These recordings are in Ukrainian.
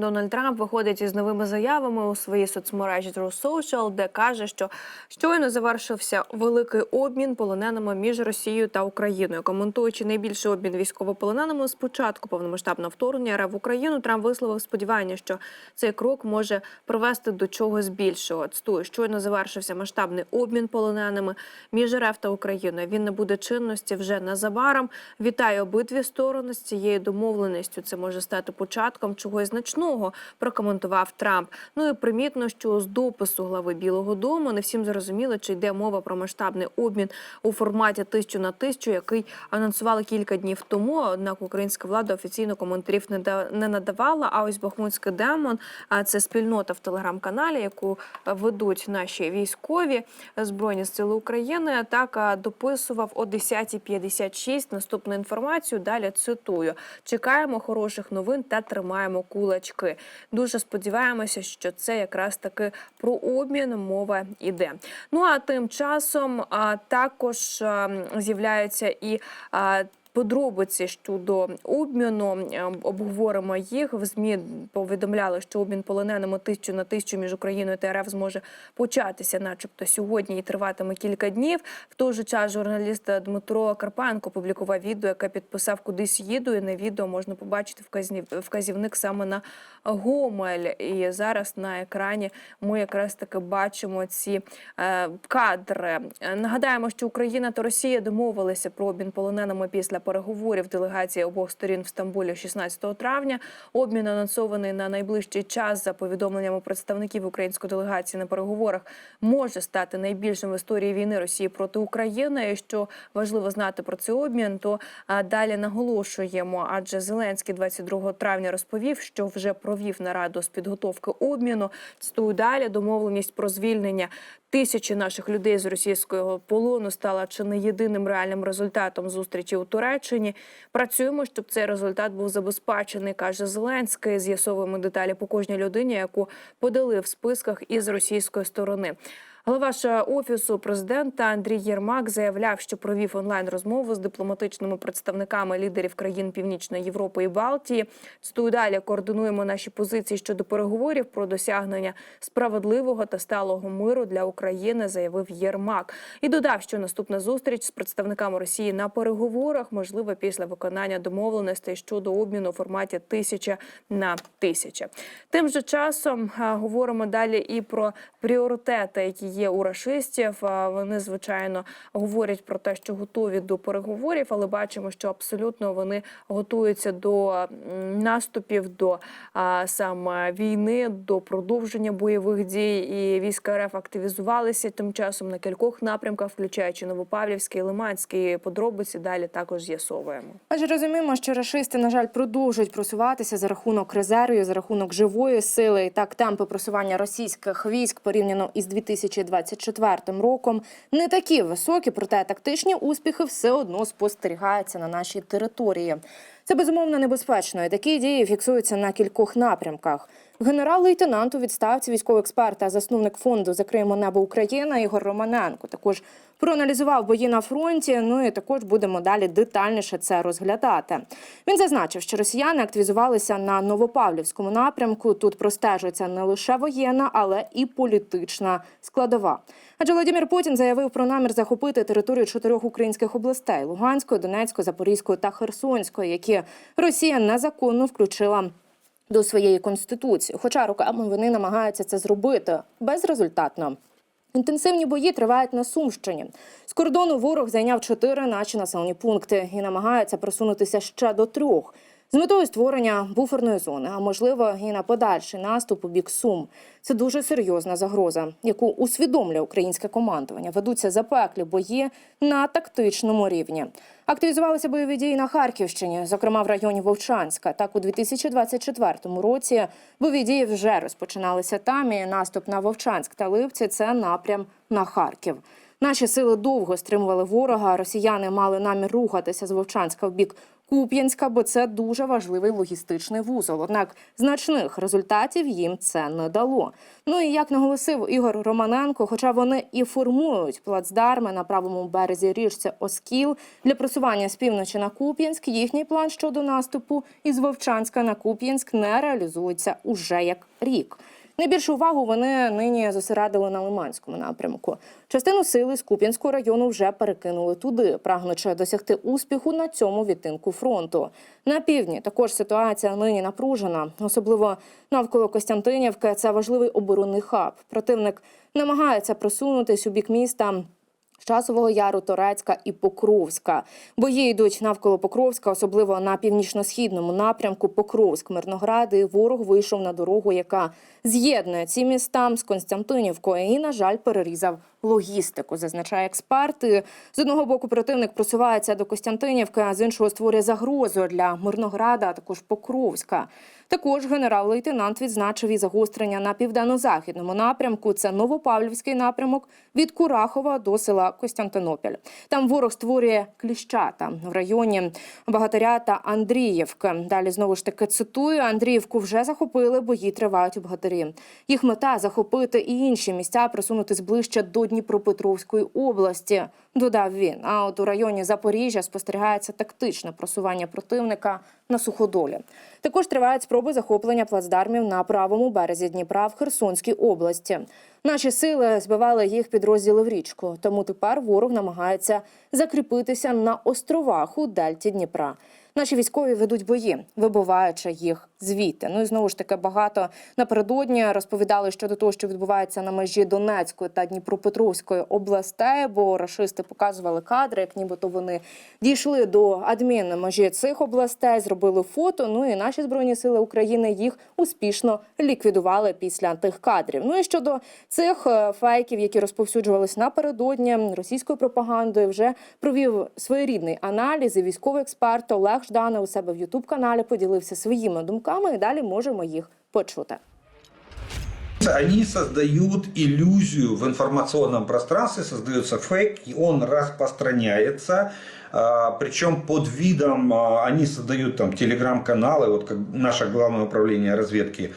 Дональд Трамп виходить із новими заявами у своїй соцмережі True Social, де каже, що щойно завершився великий обмін полоненими між Росією та Україною. Коментуючи найбільший обмін військовополоненими з початку повномасштабного вторгнення в Україну, Трамп висловив сподівання, що цей крок може привести до чогось більшого. Цитую, щойно завершився масштабний обмін полоненими між РФ та Україною. Він не буде чинності вже незабаром. Вітаю обидві сторони з цією домовленістю. Це може стати початком чогось значного, прокоментував Трамп. Ну і примітно, що з допису глави Білого Дому не всім зрозуміло, чи йде мова про масштабний обмін у форматі тисячу на тисячу, який анонсували кілька днів тому. Однак українська влада офіційно коментарів не надавала. А ось Бахмутський демон, а це спільнота в телеграм-каналі, яку ведуть наші військові збройні сили України. Так дописував о 10.56 наступну інформацію. Далі цитую: чекаємо хороших новин та тримаємо кулачки. Дуже сподіваємося, що це якраз таки про обмін мова іде. Ну а тим часом також а, з'являються і. Подробиці щодо обміну Е, обговоримо їх. В змі повідомляли, що обмін полоненими тисячу на тисячу між Україною та РФ зможе початися, начебто, сьогодні і триватиме кілька днів. В той же час журналіст Дмитро Карпенко публікував відео, яке підписав кудись їду. І на відео можна побачити вказівник саме на Гомель. І зараз на екрані ми якраз таки бачимо ці е, кадри. Нагадаємо, що Україна та Росія домовилися про обмін полоненими після переговорів делегації обох сторін в Стамбулі 16 травня. Обмін анонсований на найближчий час за повідомленнями представників української делегації на переговорах може стати найбільшим в історії війни Росії проти України. І що важливо знати про цей обмін, то далі наголошуємо. Адже Зеленський 22 травня розповів, що вже провів нараду з підготовки обміну. Цитую далі домовленість про звільнення тисячі наших людей з російського полону стала чи не єдиним реальним результатом зустрічі у Туреччині. Працюємо, щоб цей результат був забезпечений, каже Зеленський. З'ясовуємо деталі по кожній людині, яку подали в списках із російської сторони. Голова офісу президента Андрій Єрмак заявляв, що провів онлайн розмову з дипломатичними представниками лідерів країн Північної Європи і Балтії. Цитую далі координуємо наші позиції щодо переговорів про досягнення справедливого та сталого миру для України, заявив Єрмак. І додав, що наступна зустріч з представниками Росії на переговорах можлива після виконання домовленостей щодо обміну у форматі тисяча на тисяча. Тим же часом говоримо далі і про пріоритети, які у рашистів. Вони звичайно говорять про те, що готові до переговорів, але бачимо, що абсолютно вони готуються до наступів, до саме війни, до продовження бойових дій. І війська РФ активізувалися тим часом на кількох напрямках, включаючи Новопавлівський, Лиманський. Подробиці далі також з'ясовуємо. Адже розуміємо, що рашисти, на жаль, продовжують просуватися за рахунок резервів, за рахунок живої сили. І так темпи просування російських військ порівняно із 2024 роком не такі високі, проте тактичні успіхи все одно спостерігаються на нашій території. Це безумовно небезпечно. І такі дії фіксуються на кількох напрямках. Генерал-лейтенант у відставці військовий експерт та засновник фонду Закриємо небо Україна Ігор Романенко також проаналізував бої на фронті. Ну і також будемо далі детальніше це розглядати. Він зазначив, що росіяни активізувалися на Новопавлівському напрямку. Тут простежується не лише воєнна, але і політична складова. Адже Владимир Путін заявив про намір захопити територію чотирьох українських областей: Луганської, Донецької, Запорізької та Херсонської, які Росія незаконно включила до своєї конституції. Хоча роками вони намагаються це зробити безрезультатно. Інтенсивні бої тривають на Сумщині. З кордону ворог зайняв чотири наші населені пункти і намагається просунутися ще до трьох. З метою створення буферної зони, а можливо і на подальший наступ у бік Сум. Це дуже серйозна загроза, яку усвідомлює українське командування. Ведуться запеклі бої на тактичному рівні. Активізувалися бойові дії на Харківщині, зокрема в районі Вовчанська. Так у 2024 році бойові дії вже розпочиналися там. І наступ на Вовчанськ та Липці це напрям на Харків. Наші сили довго стримували ворога. Росіяни мали намір рухатися з Вовчанська в бік Куп'янська, бо це дуже важливий логістичний вузол. Однак значних результатів їм це не дало. Ну і як наголосив Ігор Романенко, хоча вони і формують плацдарми на правому березі річці Оскіл для просування з півночі на Куп'янськ, їхній план щодо наступу із Вовчанська на Куп'янськ не реалізується уже як рік. Найбільшу увагу вони нині зосередили на Лиманському напрямку. Частину сили з Куп'янського району вже перекинули туди, прагнучи досягти успіху на цьому відтинку фронту. На півдні також ситуація нині напружена, особливо навколо Костянтинівки. Це важливий оборонний хаб. Противник намагається просунутись у бік міста. Часового Яру, Торецька і Покровська. Бої йдуть навколо Покровська, особливо на північно-східному напрямку Покровськ, Мирноград. І ворог вийшов на дорогу, яка з'єднує ці міста з Константинівкою. І, на жаль, перерізав логістику, зазначає експерт. І З одного боку противник просувається до Костянтинівки, а з іншого створює загрозу для Мирнограда, а також Покровська. Також генерал-лейтенант відзначив і загострення на південно-західному напрямку. Це Новопавлівський напрямок від Курахова до села Костянтинопіль. Там ворог створює кліщата в районі Багатаря та Андріївки. Далі знову ж таки цитую: Андріївку вже захопили, бої тривають у Багатарі. Їх мета захопити і інші місця, просунутись ближче до Дніпропетровської області. Додав він. А от у районі Запоріжжя спостерігається тактичне просування противника на суходолі. Також тривають спроби захоплення плацдармів на правому березі Дніпра в Херсонській області. Наші сили збивали їх підрозділи в річку, тому тепер ворог намагається закріпитися на островах у дельті Дніпра. Наші військові ведуть бої, вибиваючи їх звідти. Ну і знову ж таки багато напередодні розповідали щодо того, що відбувається на межі Донецької та Дніпропетровської областей, бо рашисти показували кадри, як нібито вони дійшли до адмінмежі цих областей, зробили фото. Ну і наші збройні сили України їх успішно ліквідували після тих кадрів. Ну і щодо цих е, фейків, які розповсюджувались напередодні російською пропагандою, вже провів своєрідний аналіз. І військовий експерт Олег Ждане у себе в Ютуб каналі поділився своїми думками. І далі можемо їх почути. Они создают иллюзию в информационном пространстве, создается фейк, и он распространяется. Причем под видом они создают там телеграм-каналы, вот как наше главное управление разведки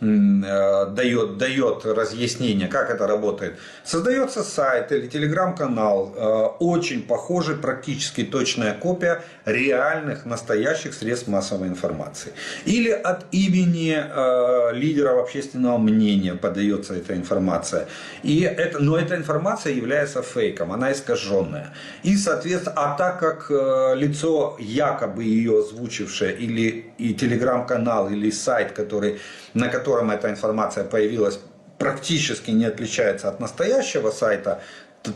дает, дает разъяснение, как это работает. Создается сайт или телеграм-канал, э, очень похожий, практически точная копия реальных, настоящих средств массовой информации. Или от имени э, лидеров общественного мнения подается эта информация. И это, но эта информация является фейком, она искаженная. И, соответственно, а так как э, лицо, якобы ее озвучившее, или и телеграм-канал, или сайт, который, на котором эта информация появилась, практически не отличается от настоящего сайта,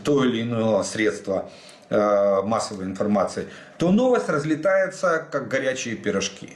то или иного средства э, массовой информации, то новость разлетается как горячие пирожки.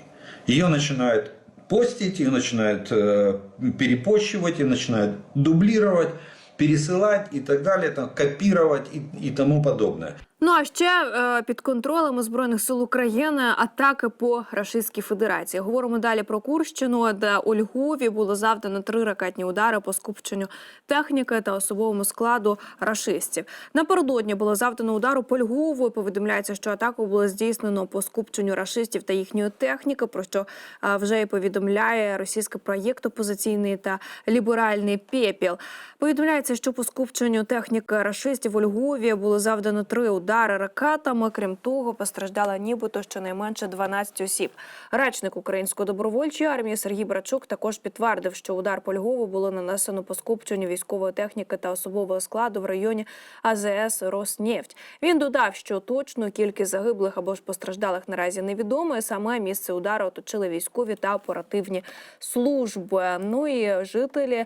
Ее начинают постить, ее начинают э, перепощивать, ее начинают дублировать, пересылать и так далее, там, копировать и, и тому подобное. Ну а ще е, під контролем збройних сил України атаки по Рашистській Федерації. Говоримо далі про Курщину, де у Львові було завдано три ракетні удари по скупченню техніки та особовому складу рашистів. Напередодні було завдано удару по Львову. Повідомляється, що атаку було здійснено по скупченню рашистів та їхньої техніки. Про що е, вже і повідомляє російський проєкт опозиційний та ліберальний пепіл. Повідомляється, що по скупченню техніки рашистів у Львові було завдано три удари ракетами. Крім того, постраждало нібито щонайменше 12 осіб. Речник української добровольчої армії Сергій Брачук також підтвердив, що удар по Львову було нанесено по скупченню військової техніки та особового складу в районі АЗС Роснефть. Він додав, що точну кількість загиблих або ж постраждалих наразі невідомо. Саме місце удару оточили військові та оперативні служби. Ну і жителі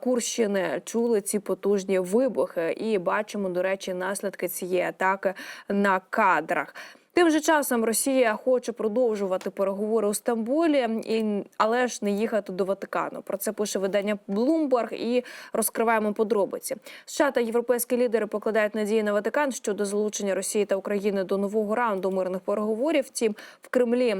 Курщини чули ці потужні вибухи, і бачимо, до речі, наслідки цієї атаки на кадрах. Тим же часом Росія хоче продовжувати переговори у Стамбулі, і але ж не їхати до Ватикану. Про це пише видання Bloomberg і розкриваємо подробиці. США та європейські лідери покладають надії на Ватикан щодо залучення Росії та України до нового раунду мирних переговорів. Втім, в Кремлі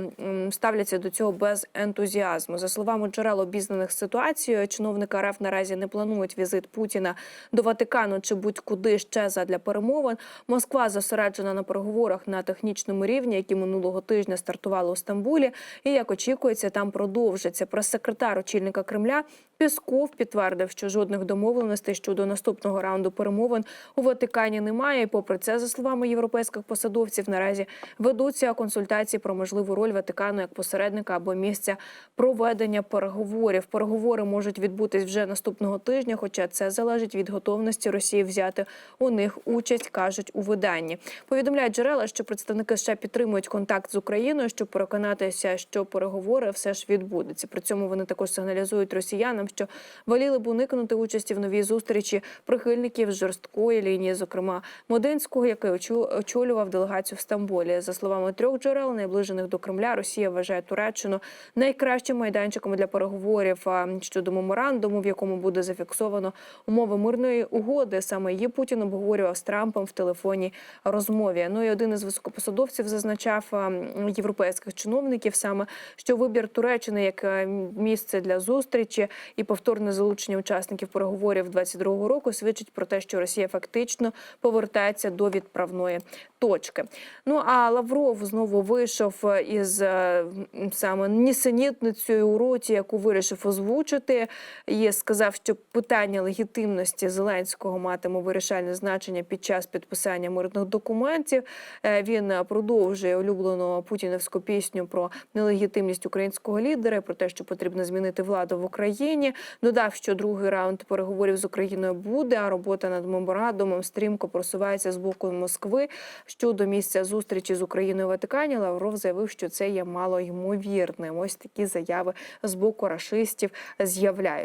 ставляться до цього без ентузіазму. За словами джерел обізнаних з ситуацією, чиновники РФ наразі не планують візит Путіна до Ватикану чи будь-куди ще задля перемовин. Москва зосереджена на переговорах на технічному політичному рівні, які минулого тижня стартували у Стамбулі, і як очікується, там продовжаться. Прес-секретар очільника Кремля Пісков підтвердив, що жодних домовленостей щодо наступного раунду перемовин у Ватикані немає. І попри це, за словами європейських посадовців, наразі ведуться консультації про можливу роль Ватикану як посередника або місця проведення переговорів. Переговори можуть відбутись вже наступного тижня, хоча це залежить від готовності Росії взяти у них участь, кажуть у виданні. Повідомляють джерела, що представники США підтримують контакт з Україною, щоб переконатися, що переговори все ж відбудуться. При цьому вони також сигналізують росіянам, що воліли б уникнути участі в новій зустрічі прихильників жорсткої лінії, зокрема Модинського, який очолював делегацію в Стамбулі. За словами трьох джерел, найближених до Кремля, Росія вважає Туреччину найкращим майданчиком для переговорів щодо меморандуму, в якому буде зафіксовано умови мирної угоди. Саме її Путін обговорював з Трампом в телефонній розмові. Ну і один із високопосадовців зазначав європейських чиновників саме, що вибір Туреччини як е, місце для зустрічі і повторне залучення учасників переговорів 22-го року свідчить про те, що Росія фактично повертається до відправної точки. Ну а Лавров знову вийшов е, із е, саме нісенітницею у роті, яку вирішив озвучити, і сказав, що питання легітимності Зеленського матиме вирішальне значення під час підписання мирних документів. Е, Він продовжує улюблену путінівську пісню про нелегітимність українського лідера, про те, що потрібно змінити владу в Україні. Додав, що другий раунд переговорів з Україною буде, а робота над меморандумом стрімко просувається з боку Москви. Щодо місця зустрічі з Україною в Ватикані, Лавров заявив, що це є мало ймовірним. Ось такі заяви з боку рашистів з'являються.